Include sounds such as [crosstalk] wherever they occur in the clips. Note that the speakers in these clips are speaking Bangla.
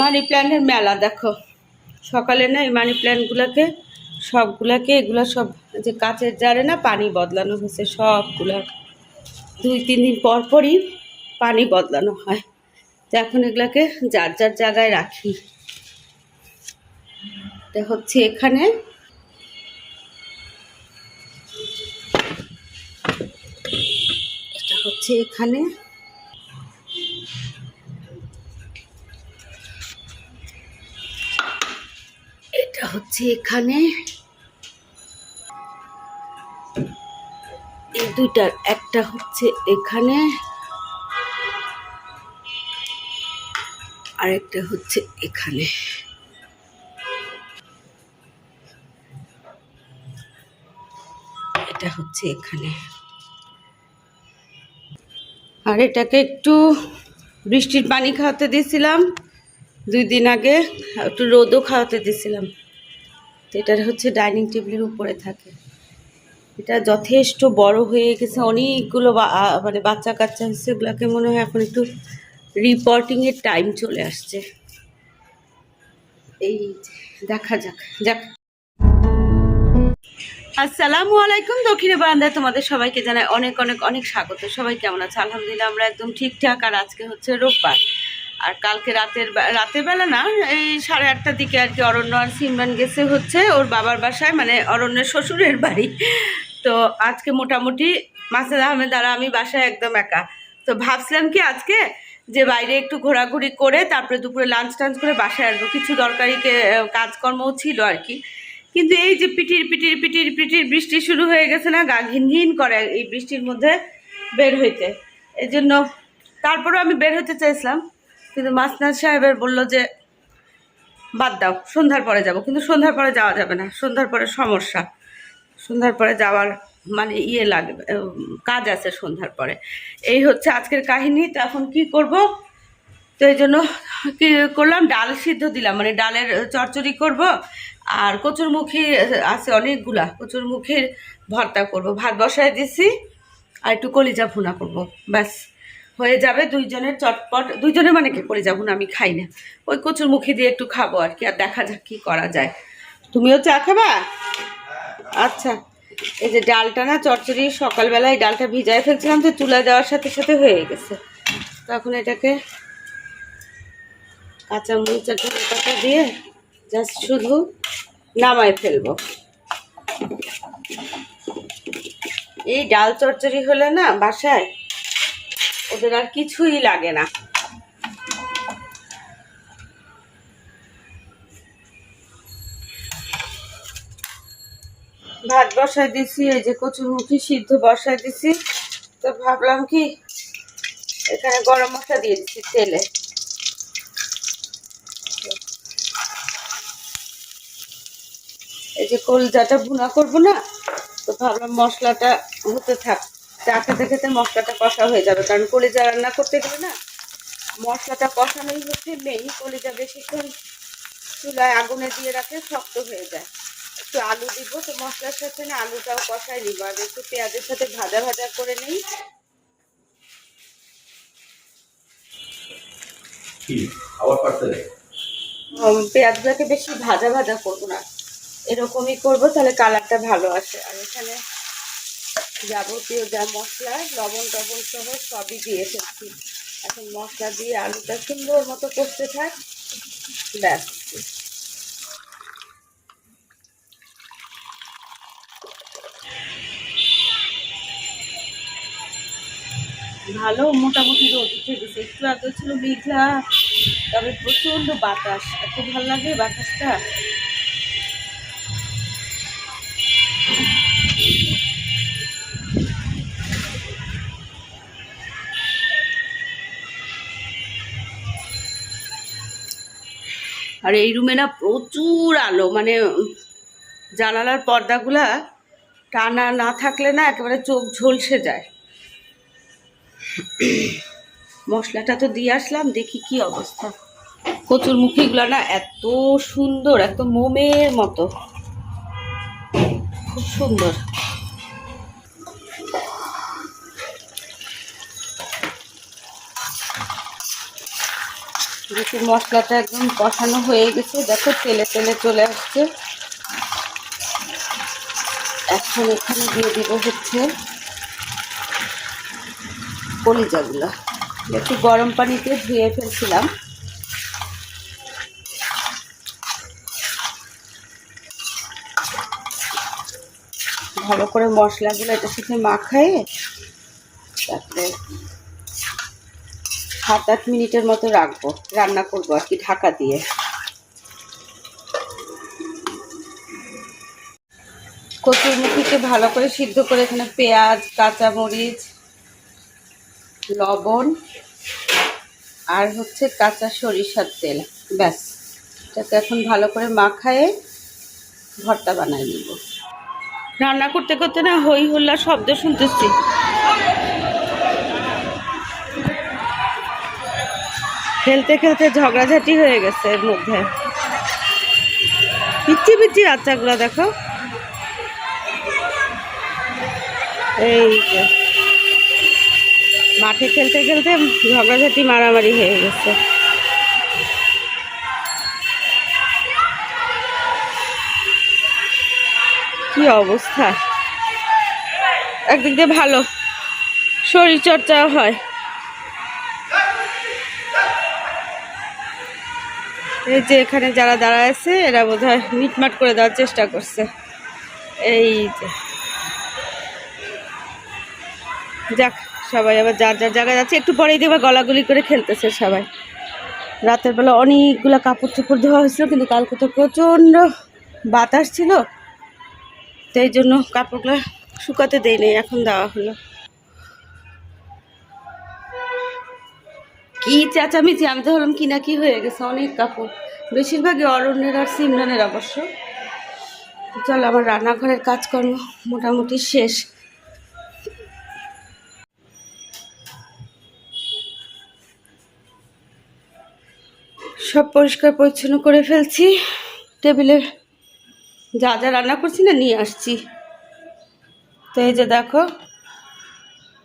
মানি প্ল্যান্টের মেলা, দেখো। সকালে না এই মানি প্ল্যান্টগুলোকে সবগুলাকে এগুলো সব যে কাচের জারে না পানি বদলানো হয়েছে, সবগুলা। দুই, তিন দিন পর পরই পানি বদলানো হয়। তো এখন এগুলাকে যার যার জায়গায় রাখি। এটা হচ্ছে এখানে। এটা হচ্ছে এখানে। এটা হচ্ছে এখানে। এই দুইটার একটা হচ্ছে এখানে। আর একটা হচ্ছে এখানে। এটা হচ্ছে এখানে। আর এটাকে একটু বৃষ্টির পানি খাওয়াতে দিয়েছিলাম দুই দিন আগে একটু রোদও খাওয়াতে দিয়েছিলাম। এটা হচ্ছে ডাইনিং টেবিলের উপরে থাকে। এটা যথেষ্ট বড় হয়ে গেছে। অনেকগুলো মানে বাচ্চা কাচ্চা হচ্ছে এগুলোকে মনে হয় এখন একটু রিপোর্টিংয়ের টাইম চলে আসছে। এই দেখা যাক যাক। আসসালামু আলাইকুম। দক্ষিণে বারান্দায় তোমাদের সবাইকে জানাই অনেক অনেক অনেক স্বাগত। সবাই কেমন আছে? আলহামদুলিল্লাহ, আমরা একদম ঠিকঠাক। আর আজকে হচ্ছে রোববার। আর কালকে রাতের রাতের বেলা না, এই সাড়ে আটটার দিকে আর কি অরণ্য আর সিমরান গেছে হচ্ছে ওর বাবার বাসায় মানে অরণ্যের শ্বশুরের বাড়ি। তো আজকে মোটামুটি মাসেদ আহমেদ আর আমি বাসায় একদম একা। তো ভাবছিলাম কি আজকে যে বাইরে একটু ঘোরাঘুরি করে তারপরে দুপুরে লাঞ্চ টাঞ্চ করে বাসায় আসব। কিছু দরকারি কাজকর্মও ছিল আর কি। কিন্তু এই যে পিটির পিটির পিটির পিটির বৃষ্টি শুরু হয়ে গেছে না, গা ঘিন ঘিন করে এই বৃষ্টির মধ্যে বের হইতে। এই জন্য তারপরেও আমি বের হতে চাইছিলাম। কিন্তু মাসনাদ সাহেবের বলল যে, বাদ দাও, সন্ধ্যার পরে যাব। কিন্তু সন্ধ্যার পরে যাওয়া যাবে না। সন্ধ্যার পরে সমস্যা। সন্ধ্যার পরে যাওয়ার মানে ইয়ে লাগবে কাজ আছে সন্ধ্যার পরে। এই হচ্ছে আজকের কাহিনী। তো এখন কি করব? তো এই জন্য কি করলাম? ডাল সিদ্ধ দিলাম। মানে ডালের চচ্চড়ি করব। আর কচুরমুখী আছে অনেকগুলা। কচুরমুখীর ভর্তা করব। ভাত বসায় দিছি। আর একটু কলিজা ভুনা করব। ব্যাস। হয়ে যাবে দুইজনের চটপট, দুইজনের মানে কি কলিজা ভুনা আমি খাই না। ওই কচুর মুখে দিয়ে একটু খাব আর কি, আর দেখা যাক কি করা যায়। তুমিও চা খাবা? আচ্ছা এই যে ডালটা না, চচ্চড়ি, সকালবেলায় ডালটা ভিজায় ফেলছিলাম তো চুলা দেওয়ার সাথে সাথে হয়ে গেছে। তখন এটাকে কাঁচা মরিচ আর পাতা দিয়ে জাস্ট শুধু নামায় ফেলব। এই ডাল চচ্চড়ি হলে না, বাসায় ওদের আর কিছুই লাগে না। ভাত বসায় দিছি, এই যে কচুরমুখী সিদ্ধ বসায় দিছি। তো ভাবলাম কি, এখানে গরম মশলা দিয়ে দিচ্ছি তেলে। এই যে কলজাটা ভুনা করব না, তো ভাবলাম মশলাটা হতে থাক। চা খেতে খেতে মশলাটা কষা হয়ে যাবে কারণ কলিজা রান্না করতে গেলে না মশলাটা কষানোই হচ্ছে মেইন কলিজা বেশিক্ষণ চুলায় আগুনে দিয়ে রাখলে শক্ত হয়ে যায়। একটু আলু দিব তো মশলার সাথে না আলুটাও কষাই নিব আর একটু পেঁয়াজের সাথে ভাজা ভাজা করে নিই। কি? আবার পারতে উম, পেঁয়াজগুলোকে বেশি ভাজা ভাজা করব না। এরকমই করব তাহলে কালারটা ভালো আসে। আর এখানে যাবতীয় যা মশলা, লবণ টবণ সহ সবই দিয়ে ফেলছি এখন মশলা দিয়ে আলুটা সুন্দর মতো করতে থাক। ব্যাস। ভালো মোটামুটি রোদ উঠে গেছে। একটু আগে ছিল মেঘলা, তবে প্রচণ্ড বাতাস। এত ভালো লাগে বাতাসটা। আর এই রুমে না প্রচুর আলো মানে জানালার পর্দাগুলা টানা না থাকলে না একেবারে চোখ ঝলসে যায়। মশলাটা তো দিয়ে আসলাম, দেখি কি অবস্থা। কচুর মুখিগুলো না এত সুন্দর এত মোমের মতো। খুব সুন্দর। দেখি মশলাটা একদম কষানো হয়ে গেছে। দেখো, তেলে তেলে চলে আসছে। এখন এখানে দিয়ে দিব হচ্ছে কলিজাগুলো। একটু গরম পানিতে ধুয়ে ফেলছিলাম। ভালো করে মশলাগুলো এটার সাথে মাখায়ে তারপরে সাত আট মিনিটের মতো রাখব। রান্না করব আর কি, ঢাকা দিয়ে। কচুরমুখিকে ভালো করে সিদ্ধ করে এখানে পেঁয়াজ, কাঁচামরিচ, লবণ, আর হচ্ছে কাঁচা সরিষার তেল। ব্যাস, এটাকে এখন ভালো করে মাখায়ে ভর্তা বানাই নিব। রান্না করতে করতে না হই হুল্লা শব্দ শুনতেছি। খেলতে খেলতে ঝগড়াঝাটি হয়ে গেছে এর মধ্যে। পিচ্ছি পিচ্ছি বাচ্চাগুলো দেখো। এই মাঠে খেলতে খেলতে ঝগড়াঝাটি, মারামারি হয়ে গেছে। কি অবস্থা? একদিক দিয়ে ভালো। শরীরচর্চাও হয়। এই যে এখানে যারা দাঁড়ায় আছে, এরা বোধ হয় মিটমাট করে দেওয়ার চেষ্টা করছে। এই যে। যাক, সবাই আবার যার যার জায়গায় যাচ্ছে, একটু পরেই দেখবে গলাগুলি করে খেলতেছে সবাই। রাতের বেলা অনেকগুলো কাপড় চোপড় ধোয়া হয়েছিল, কিন্তু কালকে তো প্রচণ্ড বাতাস ছিল তো এই জন্য কাপড়গুলো শুকাতে দেই নাই এখন দেওয়া হলো। কি চেঁচামেচি, আমি তো হলাম কি না কি হয়ে গেছে, অনেক কাপড়। বেশিরভাগই অরণ্যের আর সিমরানের অবশ্য। চল আমার রান্নাঘরের কাজকর্ম মোটামুটি শেষ। সব পরিষ্কার পরিচ্ছন্ন করে ফেলছি। টেবিলে যা যা রান্না করছি না, নিয়ে আসছি। তো এই যে দেখো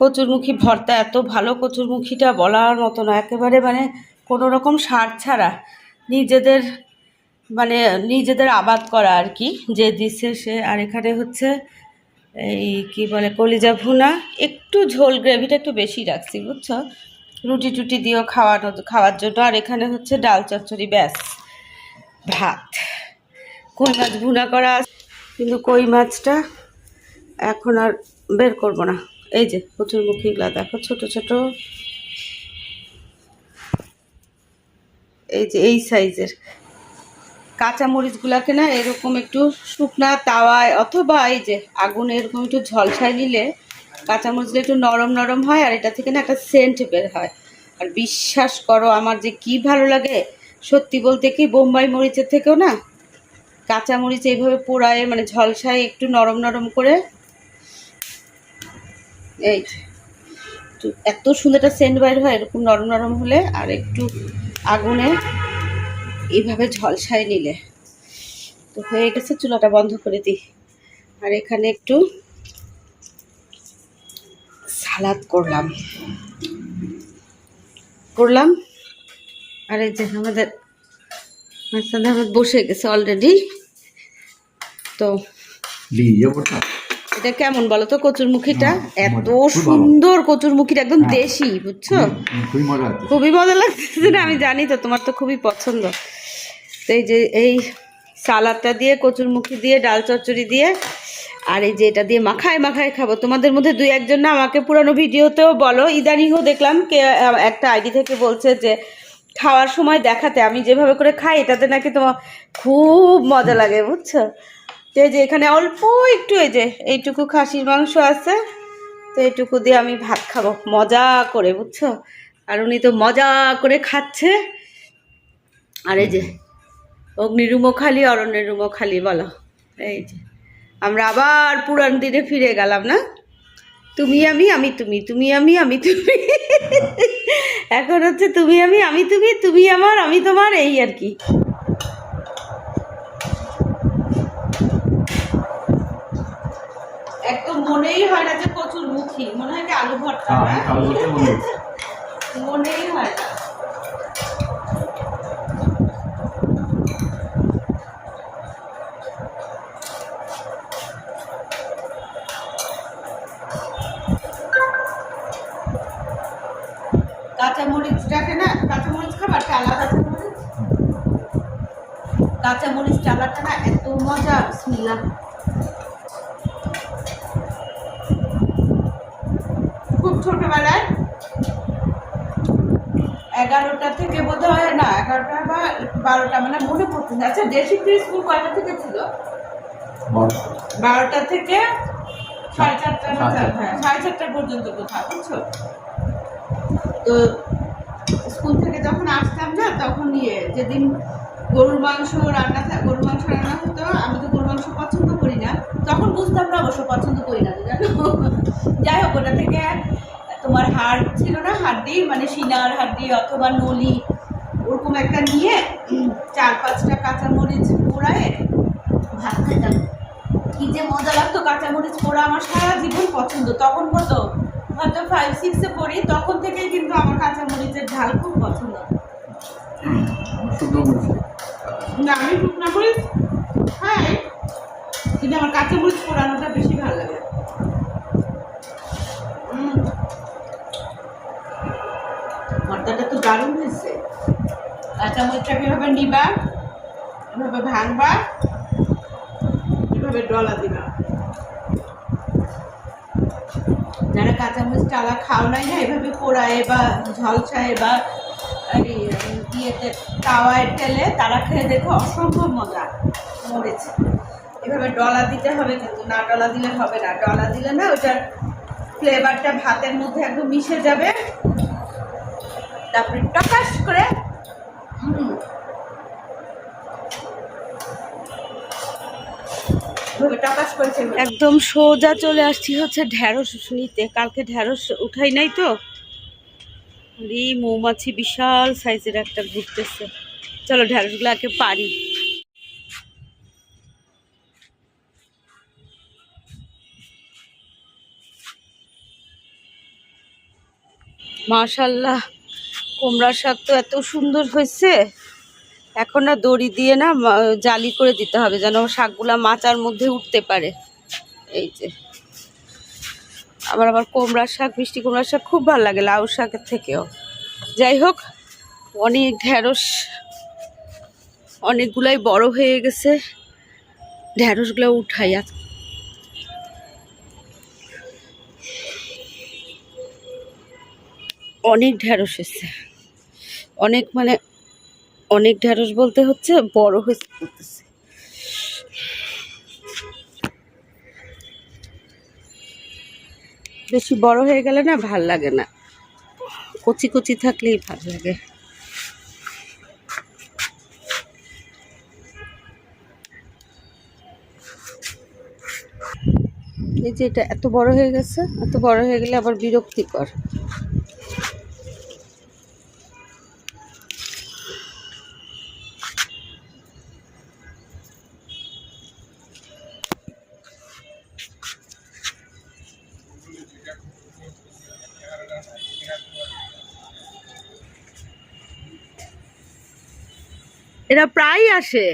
কচুরমুখী ভর্তা, এত ভালো কচুরমুখীটা বলার মতো না। একেবারে মানে কোনো রকম সার ছাড়া নিজেদের মানে নিজেদের আবাদ করা আর কি, যে দিছে সে। আর এখানে হচ্ছে এই কি বলে, কলিজা ভুনা, একটু ঝোল গ্রেভিটা একটু বেশি রাখছি, বুঝছ? রুটি টুটি দিয়েও খাওয়ানো, খাওয়ার জন্য। আর এখানে হচ্ছে ডাল চচ্চড়ি, ব্যাস। ভাত। কই মাছ ভুনা করা কিন্তু কই মাছটা এখন আর বের করব না। এই যে, প্রচুর কচুরমুখীগুলা দেখো, ছোট ছোট। এই যে, এই সাইজের। কাঁচা মরিচগুলাকে না এরকম একটু শুকনা তাওয়ায় অথবা এই যে আগুনে এরকম একটু ঝলসায় নিলে কাঁচা মরিচগুলো একটু নরম নরম হয় আর এটা থেকে না একটা সেন্ট বের হয়। আর বিশ্বাস করো, আমার যে কি ভালো লাগে, সত্যি বলতে কি বোম্বাই মরিচের থেকেও না কাঁচা মরিচ এইভাবে পোড়ায় মানে ঝলসায় একটু নরম নরম করে এই এত সুন্দর একটা সেন্ট বাইর হয়, এরকম নরম নরম হলে আর একটু আগুনে এইভাবে ঝলসায় নিলে। তো হয়ে গেছে, চুলাটা বন্ধ করে দিই। আর এখানে একটু সালাদ করলাম। করলাম। আর এই যে আমাদের আহমেদ বসে গেছে অলরেডি তো এটা কেমন বলো তো কচুরমুখীটা? এত। সুন্দর কচুরমুখীটা একদম হ্যাঁ। দেশি বুঝছ? খুবই মজা হচ্ছে খুবই মজা লাগতেছে না আমি জানি তো তোমার তো খুবই পছন্দ। তো এই যে এই সালাদটা দিয়ে কচুরমুখী দিয়ে ডাল চচ্চড়ি দিয়ে আর এই যে এটা দিয়ে মাখায় মাখায় খাব। তোমাদের মধ্যে দুই একজন না আমাকে পুরানো ভিডিওতেও বলো ইদানিংও দেখলাম কে একটা আইডি থেকে বলছে যে খাওয়ার সময় দেখাতে আমি যেভাবে করে খাই এটাতে নাকি তোমার খুব মজা লাগে বুঝছ? তো এই যে এখানে অল্প একটু এই যে এইটুকু খাসির মাংস আছে, তো এইটুকু দিয়ে আমি ভাত খাব। মজা করে, বুঝছ? আর উনি তো মজা করে খাচ্ছে। আর এই যে অগ্নির রুমও খালি অরণ্যের রুমও খালি, বলো। এই যে আমরা আবার পুরান দিনে ফিরে গেলাম না? তুমি আমি আমি তুমি তুমি আমি আমি তুমি। এখন হচ্ছে তুমি আমি আমি তুমি তুমি আমার, আমি তোমার, এই আর কি। মনেই হয় না যে প্রচুর মুখি মনে হয় কি আলু ভর্তা হ্যাঁ? মনেই। হয় না। কাঁচামরিচটাকে না কাঁচামরিচ খাবার চালা কাঁচামরিচ? কাঁচামরিচ চালাটা না এত মজা শুনলাম ছোটবেলায়? এগারোটা থেকে বোধ হয় না এগারোটা বা বারোটা মানে মনে পড়ছে না। আচ্ছা দেশি স্কুল কয়টা থেকে ছিল? বারোটা। থেকে সাড়ে চারটা হ্যাঁ সাড়ে চারটা পর্যন্ত কোথাও বুঝছ? তো স্কুল থেকে যখন আসতাম না তখন ইয়ে যেদিন গরুর মাংস রান্না গরুর মাংস রান্না হতো আমি তো গরুর মাংস পছন্দ করি না। তখন বুঝতাম না অবশ্য পছন্দ করি না জানো? যাই হোক ওটা থেকে হাড় ছিল না হাড্ডি মানে সিনার হাড্ডি অথবা নলি ওরকম একটা নিয়ে চার পাঁচটা কাঁচামরিচ পোড়ায় ভাত খেতাম। কি যে মজা লাগতো কাঁচামরিচ পোড়া আমার সারা জীবন পছন্দ। তখন কত হয়তো ফাইভ সিক্সে পড়ি তখন থেকেই কিন্তু আমার কাঁচামরিচের ঝাল খুব পছন্দ। না আমি শুকনা মরিচ খাই কিন্তু আমার কাঁচামরিচ পোড়ানোটা বেশি ভালো লাগে। দারুণ হয়েছে। কাঁচামরিচটা কীভাবে নিবা? এভাবে ভাঙবা। এভাবে ডলা দিবা। যারা কাঁচামরিচ টালা খাও নাই না, এভাবে পোড়ায় বা ঝলসায় বা ইয়েতে তাওয়ায় টেলে তারা খেয়ে দেখো অসম্ভব মজা মরেছে এভাবে ডলা দিতে হবে, কিন্তু না ডলা দিলে হবে না। ডলা দিলে না ওটার ফ্লেভারটা ভাতের মধ্যে একদম মিশে যাবে। তারপরে টকাশ করে একদম সোজা চলে আসছি হচ্ছে ঢ্যাঁড়স নিতে। কালকে ঢ্যাঁড়স উঠাই নাই তো? মৌমাছি বিশাল সাইজের একটা ঘুরতেছে। চলো ঢ্যাঁড়সগুলোকে পারি মাশাল্লাহ। কুমড়ার শাক তো এত সুন্দর হয়েছে। এখন না দড়ি দিয়ে না জালি করে দিতে হবে যেন শাকগুলা মাচার মধ্যে উঠতে পারে। এই যে। আবার আবার কুমড়ার শাক, মিষ্টি কুমড়ার শাক খুব ভালো লাগে লাউ শাকের থেকেও। যাই হোক, অনেক ঢ্যাঁড়স অনেকগুলাই বড় হয়ে গেছে। ঢ্যাঁড়সগুলো উঠাই আজ অনেক ঢ্যাঁড়স এসছে অনেক মানে অনেক ঢ্যাঁড়স বলতে হচ্ছে, বড় হয়েছে বেশি বড় হয়ে গেলে না ভালো লাগে না। কচি কচি থাকলেই ভালো লাগে। এই যে এটা এত বড় হয়ে গেছে, এত বড় হয়ে গেলে আবার বিরক্তিকর। এরা প্রায় আসে।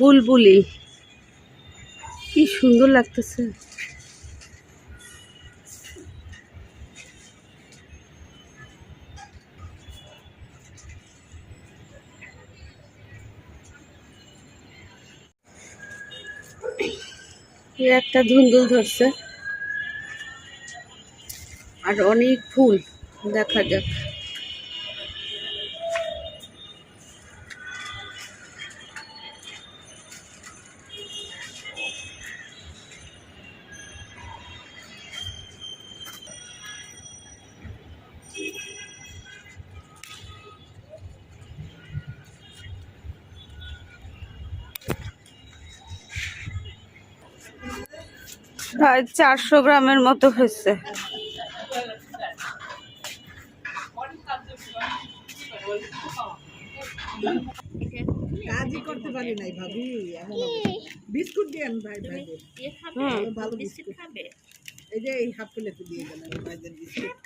বুলবুলি। কি সুন্দর লাগতেছে। একটা ধুন্দুল ধরছে। আর অনেক ফুল। দেখা যাক। প্রায় চারশো গ্রামের মতো হয়েছে। কাজই করতে পারি নাই ভাবি বিস্কুট দেন ভাই ভাইদের ভালো ভালো বিস্কুট এই যে এই হাফ প্লেটে দিয়ে গেলাম ভাইদের বিস্কুট।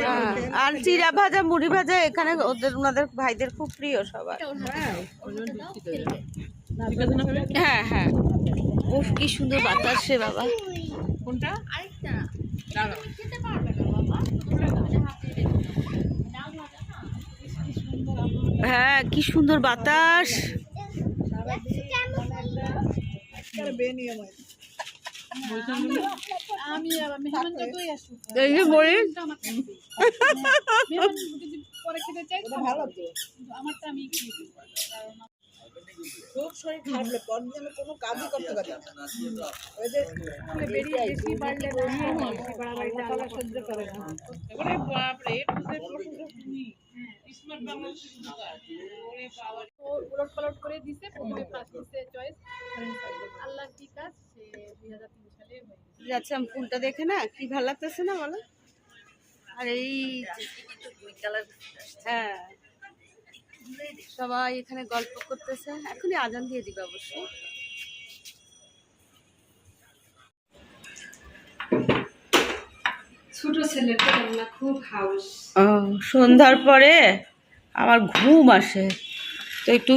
হ্যাঁ, আর চিরা ভাজা মুড়ি ভাজা এখানে ওদের ওনাদের ভাইদের খুব প্রিয় সবার। হ্যাঁ হ্যাঁ হ্যাঁ উফ কি সুন্দর বাতাস রে বাবা। কোনটা? হ্যাঁ কি সুন্দর বাতাস। একেবারে বেনিয়ম আমি মেহমানটাকেই আসুক। এই যে বলি [laughs] পরে খেতে চাই ওটা ভালো তো। কিন্তু আমারটা আমি খুব শরীর খারাপ লাগে কোনো কাজই করতে পারে না। ওই যে বেরিয়ে বেশি বাড়লে না বেশি বাড়াবাড়িটা আলাদা সহ্য করে না। এবারে বাপরে এ টু জেড প্রশ্ন তুমি স্মার্ট বাংলাদেশের ও উলট পালট করে দিছে প্রথমে ফার্স্ট চয়েস আল্লাহর কি কাজ? সে দুই হাজার তিন সালে গেছে। ফুলটা দেখে না কি ভালো লাগতেছে না বলো? আর এই হ্যাঁ। সবাই এখানে গল্প করতেছে। এখনই আজান দিয়ে দিবে অবশ্য। ছোট ছেলের রান্না খুব হাউস। ও সন্ধ্যার পরে আমার ঘুম আসে। তো একটু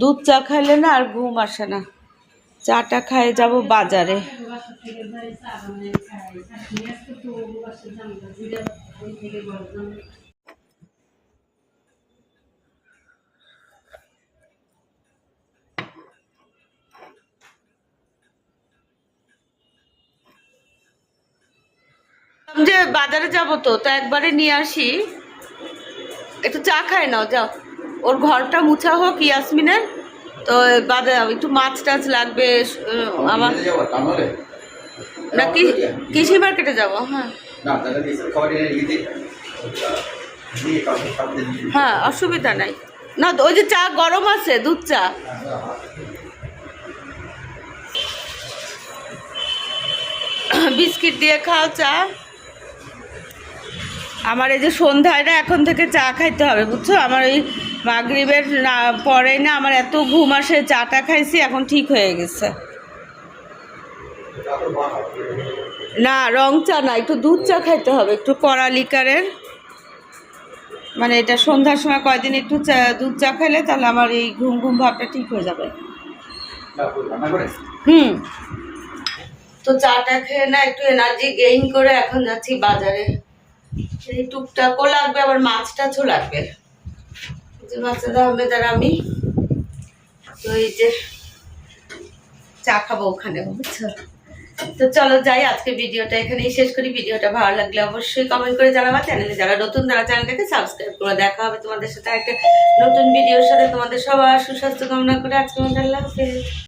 দুধ চা খাইলে না আর ঘুম আসে না। চাটা খাই যাব বাজারে বাসা থেকে যাই চা বানাই খাই চাটনি আজকে তো বাসা জানলা জিরা ওই থেকে বললাম যে বাজারে যাব তো তো একবারে নিয়ে আসি। একটু চা খাই নাও যাও। ওর ঘরটা মুছা হোক ইয়াসমিনের। তো বাজার একটু মাছ টাছ লাগবে আমার না কি কৃষি মার্কেটে যাব হ্যাঁ। হ্যাঁ অসুবিধা নাই। না ওই যে চা গরম আছে দুধ চা। বিস্কিট দিয়ে খাও চা। আমার এই যে সন্ধ্যায় না এখন থেকে চা খাইতে হবে, বুঝছ? আমার ওই মাগরিবের না পরে না আমার এত ঘুম আসে, চাটা খাইছি, এখন ঠিক হয়ে গেছে। না, রং চা না, একটু দুধ চা খাইতে হবে, একটু কড়া লিকারের মানে এটা সন্ধ্যার সময় কয়দিন একটু চা, দুধ চা খাইলে তাহলে আমার এই ঘুম ঘুম ভাবটা ঠিক হয়ে যাবে। হুম। তো চাটা খেয়ে না একটু এনার্জি গেইন করে এখন যাচ্ছি বাজারে। টুকটাকও লাগবে, আবার মাছ টাছও লাগবে যে বাচ্চাদা আহমেদ আর আমি তো এই যে চা খাব ওখানে, বুঝছ? তো চলো যাই, আজকে ভিডিওটা এখানেই শেষ করি। ভিডিওটা ভালো লাগলে অবশ্যই কমেন্ট করে জানাবা। চ্যানেলে যারা নতুন, তারা চ্যানেলটাকে সাবস্ক্রাইব করে দেখা হবে তোমাদের সাথে একটা নতুন ভিডিওর সাথে। তোমাদের সবার সুস্বাস্থ্য কামনা করে আজকে আল্লাহ